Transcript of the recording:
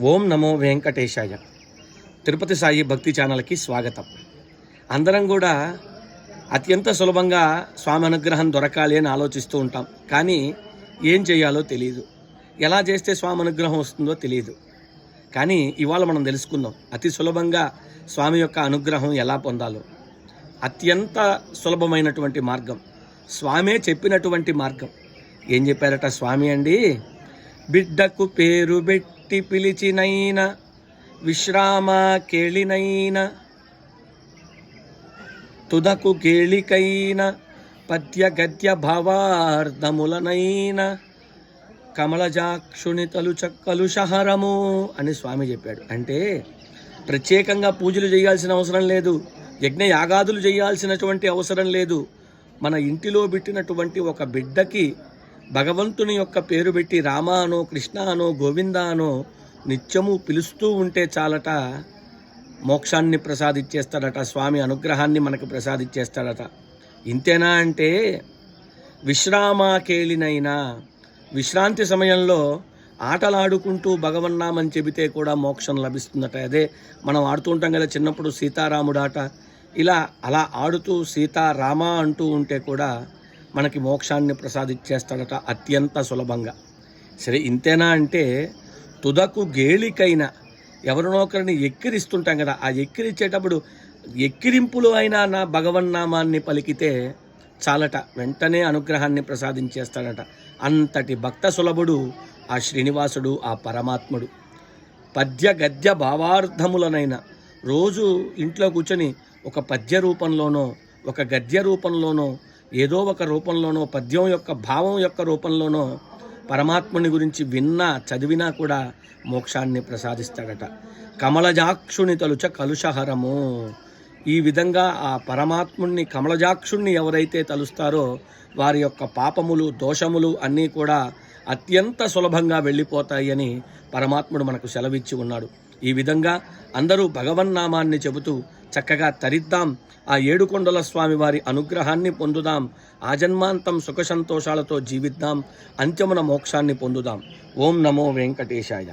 ఓం నమో వెంకటేశాయ. తిరుపతి సాయి భక్తి ఛానల్కి స్వాగతం. అందరం కూడా అత్యంత సులభంగా స్వామి అనుగ్రహం దొరకాలి అని ఆలోచిస్తూ ఉంటాం. కానీ ఏం చేయాలో తెలియదు ఎలా చేస్తే స్వామి అనుగ్రహం వస్తుందో తెలియదు కానీ ఇవాళ మనం తెలుసుకుందాం. అతి సులభంగా స్వామి యొక్క అనుగ్రహం ఎలా పొందాలో. అత్యంత సులభమైనటువంటి మార్గం. స్వామే చెప్పినటువంటి మార్గం. ఏం చెప్పారట స్వామి అండి? బిడ్డకు పేరు పెట్టి పిలిచినైన విశ్రామ కేళినైన తుదకు కేళికైన పద్య గద్య భావార్థములనైన కమలజాక్షుని తలుచ కలుషహరము అని స్వామి చెప్పాడు. అంటే ప్రత్యేకంగా పూజలు చేయాల్సిన అవసరం లేదు యజ్ఞ యాగాదులు చేయాల్సినటువంటి అవసరం లేదు. మన ఇంటిలో పెట్టినటువంటి ఒక బిడ్డకి భగవంతుని యొక్క పేరు పెట్టి రామ అనో కృష్ణ అనో గోవింద అనో నిత్యము పిలుస్తూ ఉంటే చాలట మోక్షాన్ని ప్రసాదిచ్చేస్తాడట స్వామి అనుగ్రహాన్ని మనకు ప్రసాదిచ్చేస్తాడట. ఇంతేనా అంటే విశ్రామాకేలినైనా విశ్రాంతి సమయంలో ఆటలాడుకుంటూ భగవన్నామని చెబితే కూడా మోక్షం లభిస్తుందట. అదే మనం ఆడుతూ ఉంటాం కదా చిన్నప్పుడు సీతారాముడాట ఇలా అలా ఆడుతూ సీతారామ అంటూ ఉంటే కూడా మనకి మోక్షాన్ని ప్రసాదించేస్తాడట అత్యంత సులభంగా. సరే ఇంతేనా అంటే తుదకు గేలికైన ఎవరినొకరిని ఎక్కిరిస్తుంటాం కదా ఆ ఎక్కిరిచ్చేటప్పుడు ఎక్కిరింపులు అయినా నా భగవన్నామాన్ని పలికితే చాలట వెంటనే అనుగ్రహాన్ని ప్రసాదించేస్తాడట. అంతటి భక్త సులభుడు ఆ శ్రీనివాసుడు ఆ పరమాత్ముడు. పద్య గద్య భావార్థములనైన రోజు ఇంట్లో కూర్చొని ఒక పద్య రూపంలోనో ఒక గద్య రూపంలోనో ఏదో ఒక రూపంలోనో పద్యం యొక్క భావం యొక్క రూపంలోనో పరమాత్ముని గురించి విన్నా చదివినా కూడా మోక్షాన్ని ప్రసాదిస్తాడట. కమలజాక్షుని తలుచ కలుషహరము. ఈ విధంగా ఆ పరమాత్ముణ్ణి కమలజాక్షుణ్ణి ఎవరైతే తలుస్తారో వారి యొక్క పాపములు దోషములు అన్నీ కూడా అత్యంత సులభంగా వెళ్ళిపోతాయని పరమాత్ముడు మనకు సెలవిచ్చి ఉన్నాడు. ఈ విధంగా అందరూ భగవన్నామాన్ని చెబుతూ చక్కగా తరిద్దాం. ఆ ఏడుకొండల స్వామి వారి అనుగ్రహాన్ని పొందుదాం. ఆజన్మాంతం సుఖ సంతోషాలతో జీవిద్దాం. అంత్యమున మోక్షాన్ని పొందుదాం. ఓం నమో వెంకటేశాయ.